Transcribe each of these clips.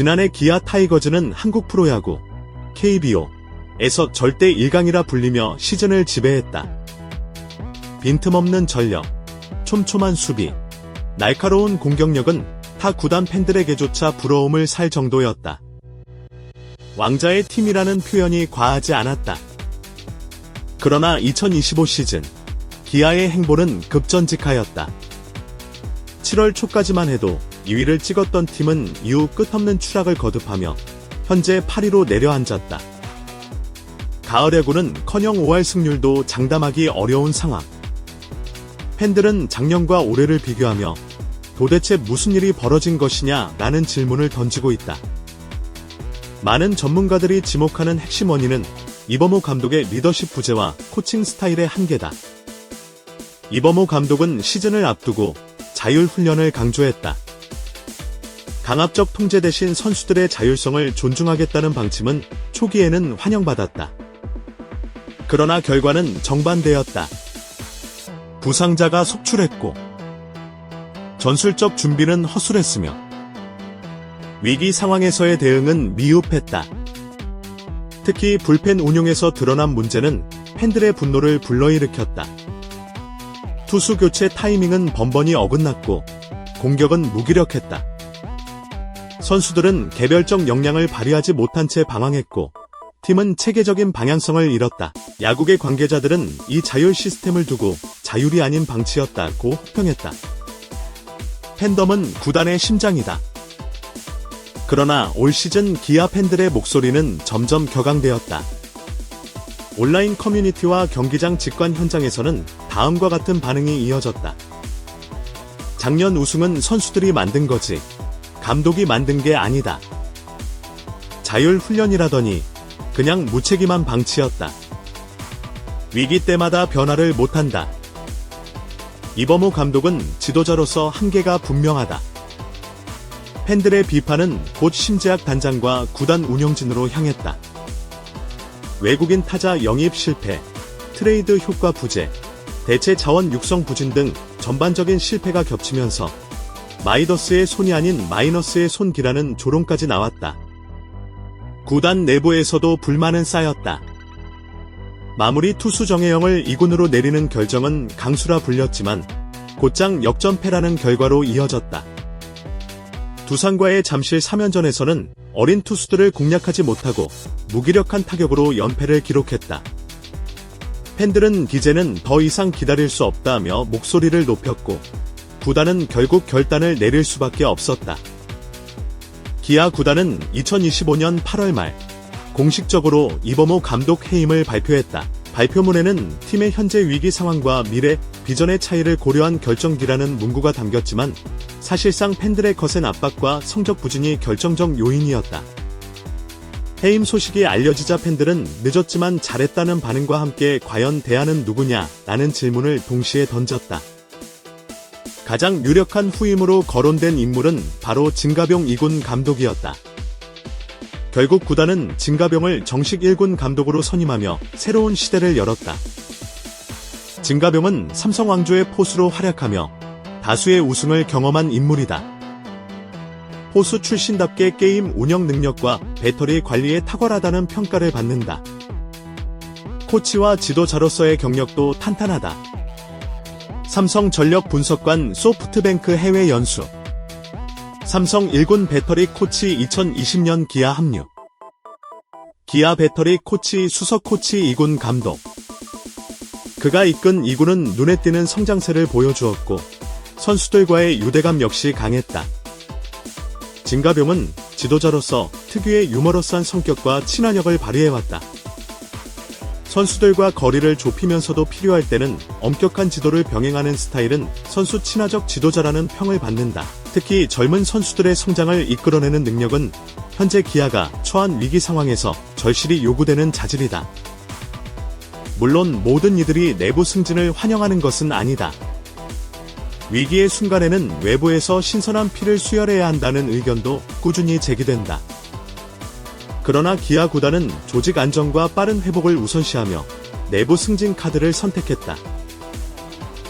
지난해 기아 타이거즈는 한국 프로야구 KBO에서 절대 1강이라 불리며 시즌을 지배했다. 빈틈없는 전력, 촘촘한 수비, 날카로운 공격력은 타 구단 팬들에게조차 부러움을 살 정도였다. 왕자의 팀이라는 표현이 과하지 않았다. 그러나 2025 시즌, 기아의 행보는 급전직하였다. 7월 초까지만 해도 2위를 찍었던 팀은 이후 끝없는 추락을 거듭하며 현재 8위로 내려앉았다. 가을 야구는 커녕 5할 승률도 장담하기 어려운 상황. 팬들은 작년과 올해를 비교하며 도대체 무슨 일이 벌어진 것이냐 라는 질문을 던지고 있다. 많은 전문가들이 지목하는 핵심 원인은 이범호 감독의 리더십 부재와 코칭 스타일의 한계다. 이범호 감독은 시즌을 앞두고 자율 훈련을 강조했다. 강압적 통제 대신 선수들의 자율성을 존중하겠다는 방침은 초기에는 환영받았다. 그러나 결과는 정반대였다. 부상자가 속출했고 전술적 준비는 허술했으며 위기 상황에서의 대응은 미흡했다. 특히 불펜 운용에서 드러난 문제는 팬들의 분노를 불러일으켰다. 투수 교체 타이밍은 번번이 어긋났고 공격은 무기력했다. 선수들은 개별적 역량을 발휘하지 못한 채 방황했고 팀은 체계적인 방향성을 잃었다. 야구계 관계자들은 이 자율 시스템을 두고 자율이 아닌 방치였다고 혹평했다. 팬덤은 구단의 심장이다. 그러나 올 시즌 기아 팬들의 목소리는 점점 격앙되었다. 온라인 커뮤니티와 경기장 직관 현장에서는 다음과 같은 반응이 이어졌다. 작년 우승은 선수들이 만든 거지. 감독이 만든 게 아니다. 자율 훈련이라더니 그냥 무책임한 방치였다. 위기 때마다 변화를 못한다. 이범호 감독은 지도자로서 한계가 분명하다. 팬들의 비판은 곧 심재학 단장과 구단 운영진으로 향했다. 외국인 타자 영입 실패, 트레이드 효과 부재, 대체 자원 육성 부진 등 전반적인 실패가 겹치면서 마이더스의 손이 아닌 마이너스의 손기라는 조롱까지 나왔다. 구단 내부에서도 불만은 쌓였다. 마무리 투수 정혜영을 2군으로 내리는 결정은 강수라 불렸지만 곧장 역전패라는 결과로 이어졌다. 두산과의 잠실 3연전에서는 어린 투수들을 공략하지 못하고 무기력한 타격으로 연패를 기록했다. 팬들은 이제는 더 이상 기다릴 수 없다며 목소리를 높였고 구단은 결국 결단을 내릴 수밖에 없었다. 기아 구단은 2025년 8월 말 공식적으로 이범호 감독 해임을 발표했다. 발표문에는 팀의 현재 위기 상황과 미래, 비전의 차이를 고려한 결정기라는 문구가 담겼지만 사실상 팬들의 거센 압박과 성적 부진이 결정적 요인이었다. 해임 소식이 알려지자 팬들은 늦었지만 잘했다는 반응과 함께 과연 대안은 누구냐? 라는 질문을 동시에 던졌다. 가장 유력한 후임으로 거론된 인물은 바로 진가병 2군 감독이었다. 결국 구단은 진가병을 정식 1군 감독으로 선임하며 새로운 시대를 열었다. 진가병은 삼성 왕조의 포수로 활약하며 다수의 우승을 경험한 인물이다. 포수 출신답게 게임 운영 능력과 배터리 관리에 탁월하다는 평가를 받는다. 코치와 지도자로서의 경력도 탄탄하다. 삼성 전력 분석관 소프트뱅크 해외 연수. 삼성 1군 배터리 코치 2020년 기아 합류. 기아 배터리 코치 수석 코치 2군 감독. 그가 이끈 2군은 눈에 띄는 성장세를 보여주었고 선수들과의 유대감 역시 강했다. 진가병은 지도자로서 특유의 유머러스한 성격과 친화력을 발휘해왔다. 선수들과 거리를 좁히면서도 필요할 때는 엄격한 지도를 병행하는 스타일은 선수 친화적 지도자라는 평을 받는다. 특히 젊은 선수들의 성장을 이끌어내는 능력은 현재 기아가 처한 위기 상황에서 절실히 요구되는 자질이다. 물론 모든 이들이 내부 승진을 환영하는 것은 아니다. 위기의 순간에는 외부에서 신선한 피를 수혈해야 한다는 의견도 꾸준히 제기된다. 그러나 기아 구단은 조직 안정과 빠른 회복을 우선시하며 내부 승진 카드를 선택했다.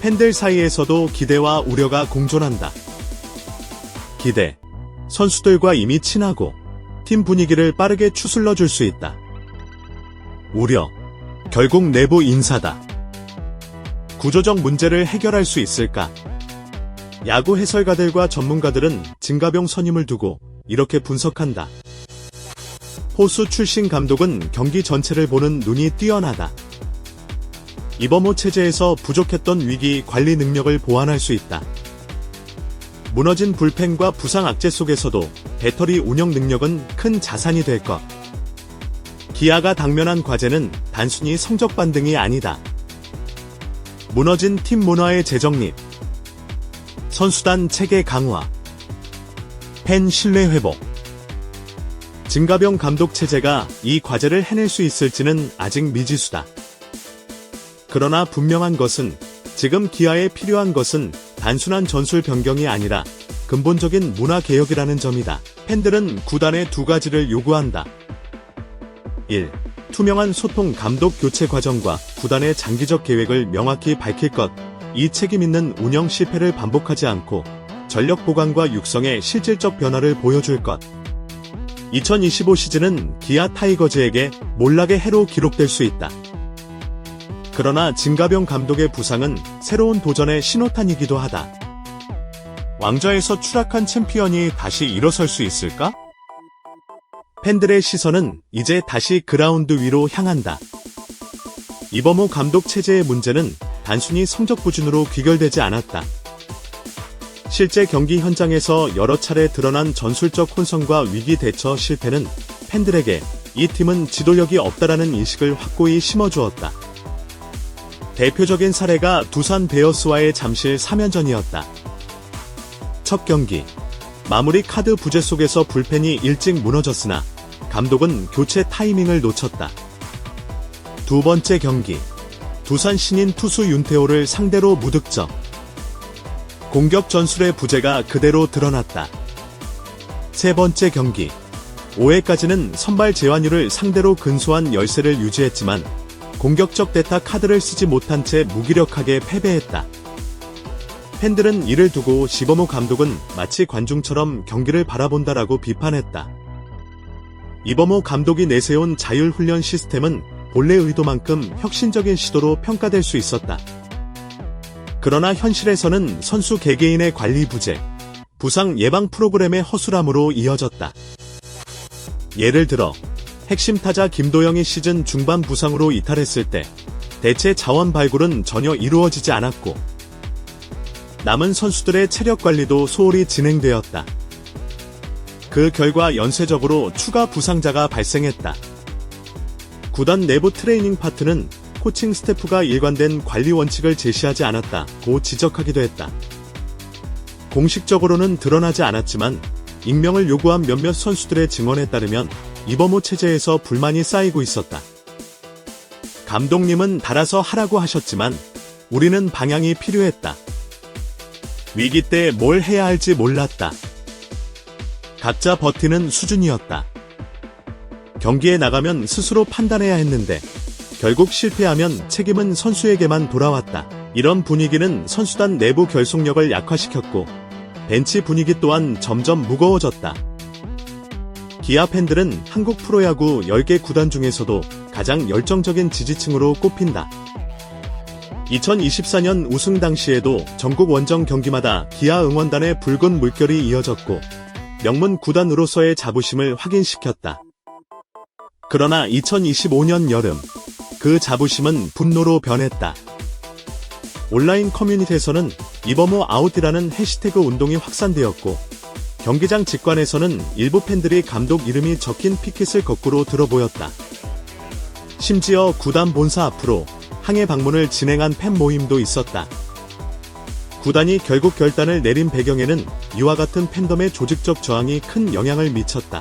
팬들 사이에서도 기대와 우려가 공존한다. 기대. 선수들과 이미 친하고 팀 분위기를 빠르게 추슬러 줄 수 있다. 우려. 결국 내부 인사다. 구조적 문제를 해결할 수 있을까? 야구 해설가들과 전문가들은 진가병 선임을 두고 이렇게 분석한다. 호수 출신 감독은 경기 전체를 보는 눈이 뛰어나다. 이범호 체제에서 부족했던 위기 관리 능력을 보완할 수 있다. 무너진 불펜과 부상 악재 속에서도 배터리 운영 능력은 큰 자산이 될 것. 기아가 당면한 과제는 단순히 성적 반등이 아니다. 무너진 팀 문화의 재정립, 선수단 체계 강화, 팬 신뢰 회복. 진가병 감독 체제가 이 과제를 해낼 수 있을지는 아직 미지수다. 그러나 분명한 것은 지금 기아에 필요한 것은 단순한 전술 변경이 아니라 근본적인 문화 개혁이라는 점이다. 팬들은 구단에 두 가지를 요구한다. 1. 투명한 소통 감독 교체 과정과 구단의 장기적 계획을 명확히 밝힐 것. 이 책임 있는 운영 실패를 반복하지 않고 전력 보강과 육성의 실질적 변화를 보여줄 것. 2025 시즌은 기아 타이거즈에게 몰락의 해로 기록될 수 있다. 그러나 진가병 감독의 부상은 새로운 도전의 신호탄이기도 하다. 왕좌에서 추락한 챔피언이 다시 일어설 수 있을까? 팬들의 시선은 이제 다시 그라운드 위로 향한다. 이범호 감독 체제의 문제는 단순히 성적 부진으로 귀결되지 않았다. 실제 경기 현장에서 여러 차례 드러난 전술적 혼선과 위기 대처 실패는 팬들에게 이 팀은 지도력이 없다라는 인식을 확고히 심어주었다. 대표적인 사례가 두산 베어스와의 잠실 3연전이었다. 첫 경기. 마무리 카드 부재 속에서 불펜이 일찍 무너졌으나 감독은 교체 타이밍을 놓쳤다. 두 번째 경기. 두산 신인 투수 윤태호를 상대로 무득점. 공격 전술의 부재가 그대로 드러났다. 세 번째 경기. 5회까지는 선발 재환율을 상대로 근소한 열세를 유지했지만 공격적 대타 카드를 쓰지 못한 채 무기력하게 패배했다. 팬들은 이를 두고 시범호 감독은 마치 관중처럼 경기를 바라본다라고 비판했다. 이범호 감독이 내세운 자율훈련 시스템은 본래 의도만큼 혁신적인 시도로 평가될 수 있었다. 그러나 현실에서는 선수 개개인의 관리 부재, 부상 예방 프로그램의 허술함으로 이어졌다. 예를 들어 핵심 타자 김도영이 시즌 중반 부상으로 이탈했을 때 대체 자원 발굴은 전혀 이루어지지 않았고 남은 선수들의 체력 관리도 소홀히 진행되었다. 그 결과 연쇄적으로 추가 부상자가 발생했다. 구단 내부 트레이닝 파트는 코칭 스태프가 일관된 관리 원칙을 제시하지 않았다고 지적하기도 했다. 공식적으로는 드러나지 않았지만 익명을 요구한 몇몇 선수들의 증언에 따르면 이범호 체제에서 불만이 쌓이고 있었다. 감독님은 달아서 하라고 하셨지만 우리는 방향이 필요했다. 위기 때 뭘 해야 할지 몰랐다. 각자 버티는 수준이었다. 경기에 나가면 스스로 판단해야 했는데 결국 실패하면 책임은 선수에게만 돌아왔다. 이런 분위기는 선수단 내부 결속력을 약화시켰고 벤치 분위기 또한 점점 무거워졌다. 기아 팬들은 한국 프로야구 10개 구단 중에서도 가장 열정적인 지지층으로 꼽힌다. 2024년 우승 당시에도 전국 원정 경기마다 기아 응원단의 붉은 물결이 이어졌고 명문 구단으로서의 자부심을 확인시켰다. 그러나 2025년 여름 그 자부심은 분노로 변했다. 온라인 커뮤니티에서는 이범호 아웃이라는 해시태그 운동이 확산되었고 경기장 직관에서는 일부 팬들이 감독 이름이 적힌 피켓을 거꾸로 들어 보였다. 심지어 구단 본사 앞으로 항해 방문을 진행한 팬 모임도 있었다. 구단이 결국 결단을 내린 배경에는 이와 같은 팬덤의 조직적 저항이 큰 영향을 미쳤다.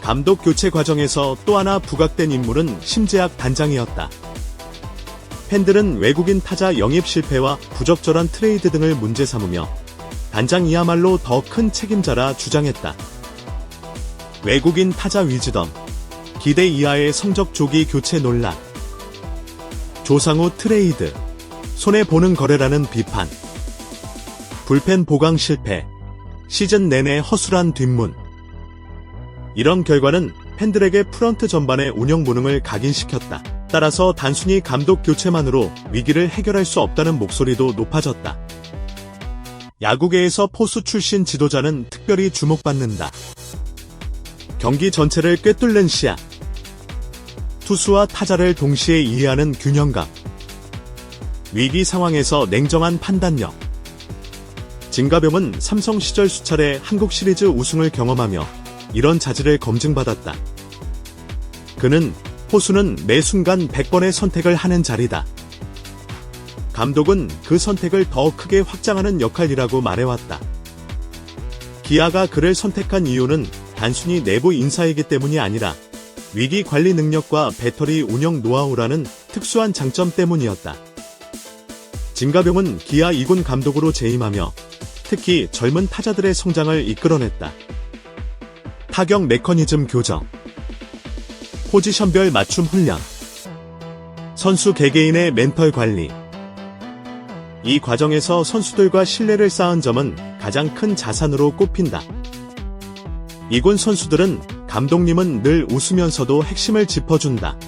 감독 교체 과정에서 또 하나 부각된 인물은 심재학 단장이었다. 팬들은 외국인 타자 영입 실패와 부적절한 트레이드 등을 문제 삼으며 단장이야말로 더 큰 책임자라 주장했다. 외국인 타자 위즈덤, 기대 이하의 성적 조기 교체 논란, 조상우 트레이드, 손해보는 거래라는 비판, 불펜 보강 실패, 시즌 내내 허술한 뒷문. 이런 결과는 팬들에게 프런트 전반의 운영 무능을 각인시켰다. 따라서 단순히 감독 교체만으로 위기를 해결할 수 없다는 목소리도 높아졌다. 야구계에서 포수 출신 지도자는 특별히 주목받는다. 경기 전체를 꿰뚫는 시야. 투수와 타자를 동시에 이해하는 균형감. 위기 상황에서 냉정한 판단력. 진가병은 삼성 시절 수차례 한국 시리즈 우승을 경험하며 이런 자질을 검증받았다. 그는 포수는 매 순간 100번의 선택을 하는 자리다. 감독은 그 선택을 더 크게 확장하는 역할이라고 말해왔다. 기아가 그를 선택한 이유는 단순히 내부 인사이기 때문이 아니라 위기 관리 능력과 배터리 운영 노하우라는 특수한 장점 때문이었다. 진가병은 기아 2군 감독으로 재임하며 특히 젊은 타자들의 성장을 이끌어냈다. 타격 메커니즘 교정, 포지션별 맞춤 훈련, 선수 개개인의 멘털 관리. 이 과정에서 선수들과 신뢰를 쌓은 점은 가장 큰 자산으로 꼽힌다. 이군 선수들은 감독님은 늘 웃으면서도 핵심을 짚어준다.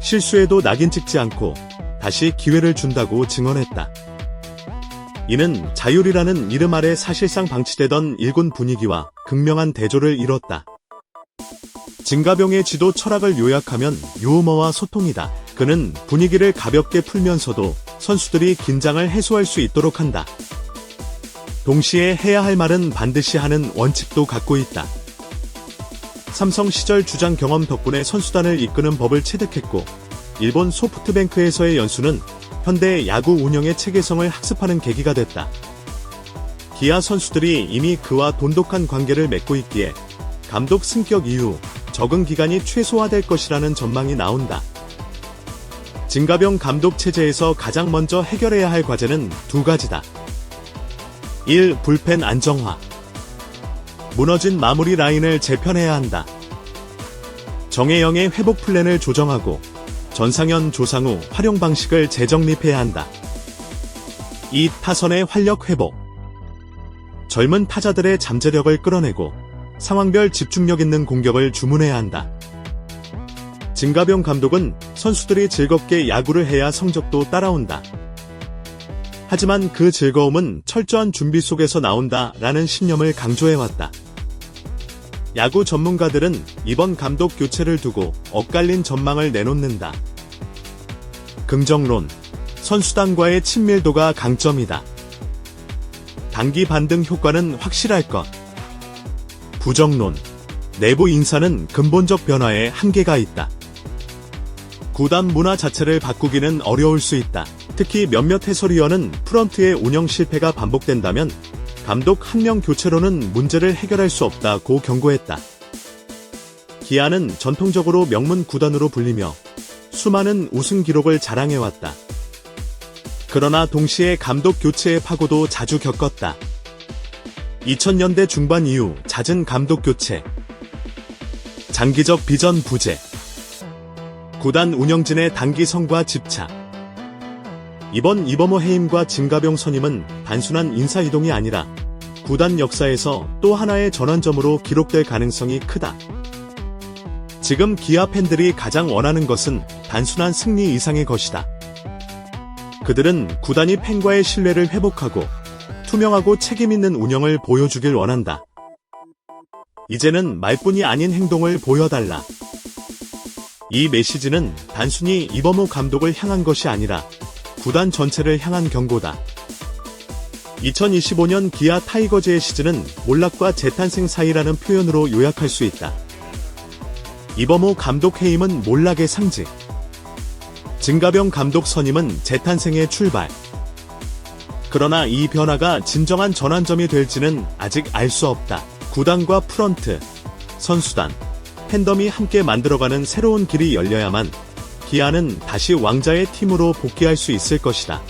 실수에도 낙인 찍지 않고 다시 기회를 준다고 증언했다. 이는 자율이라는 이름 아래 사실상 방치되던 일군 분위기와 극명한 대조를 이뤘다. 진가병의 지도 철학을 요약하면 유머와 소통이다. 그는 분위기를 가볍게 풀면서도 선수들이 긴장을 해소할 수 있도록 한다. 동시에 해야 할 말은 반드시 하는 원칙도 갖고 있다. 삼성 시절 주장 경험 덕분에 선수단을 이끄는 법을 체득했고, 일본 소프트뱅크에서의 연수는 현대 야구 운영의 체계성을 학습하는 계기가 됐다. 기아 선수들이 이미 그와 돈독한 관계를 맺고 있기에 감독 승격 이후 적응 기간이 최소화될 것이라는 전망이 나온다. 진가병 감독 체제에서 가장 먼저 해결해야 할 과제는 두 가지다. 1. 불펜 안정화. 무너진 마무리 라인을 재편해야 한다. 정혜영의 회복 플랜을 조정하고 전상현 조상우 활용 방식을 재정립해야 한다. 2. 타선의 활력 회복. 젊은 타자들의 잠재력을 끌어내고 상황별 집중력 있는 공격을 주문해야 한다. 진가병 감독은 선수들이 즐겁게 야구를 해야 성적도 따라온다. 하지만 그 즐거움은 철저한 준비 속에서 나온다 라는 신념을 강조해왔다. 야구 전문가들은 이번 감독 교체를 두고 엇갈린 전망을 내놓는다. 긍정론, 선수단과의 친밀도가 강점이다. 단기 반등 효과는 확실할 것. 부정론, 내부 인사는 근본적 변화에 한계가 있다. 구단 문화 자체를 바꾸기는 어려울 수 있다. 특히 몇몇 해설위원은 프런트의 운영 실패가 반복된다면 감독 한 명 교체로는 문제를 해결할 수 없다고 경고했다. 기아는 전통적으로 명문 구단으로 불리며 수많은 우승 기록을 자랑해왔다. 그러나 동시에 감독 교체의 파고도 자주 겪었다. 2000년대 중반 이후 잦은 감독 교체, 장기적 비전 부재, 구단 운영진의 단기 성과 집착. 이번 이범호 해임과 진가병 선임은 단순한 인사 이동이 아니라 구단 역사에서 또 하나의 전환점으로 기록될 가능성이 크다. 지금 기아 팬들이 가장 원하는 것은 단순한 승리 이상의 것이다. 그들은 구단이 팬과의 신뢰를 회복하고 투명하고 책임있는 운영을 보여주길 원한다. 이제는 말뿐이 아닌 행동을 보여달라. 이 메시지는 단순히 이범호 감독을 향한 것이 아니라 구단 전체를 향한 경고다. 2025년 기아 타이거즈의 시즌은 몰락과 재탄생 사이라는 표현으로 요약할 수 있다. 이범호 감독 해임은 몰락의 상징. 진가병 감독 선임은 재탄생의 출발. 그러나 이 변화가 진정한 전환점이 될지는 아직 알 수 없다. 구단과 프런트, 선수단, 팬덤이 함께 만들어가는 새로운 길이 열려야만 기아는 다시 왕자의 팀으로 복귀할 수 있을 것이다.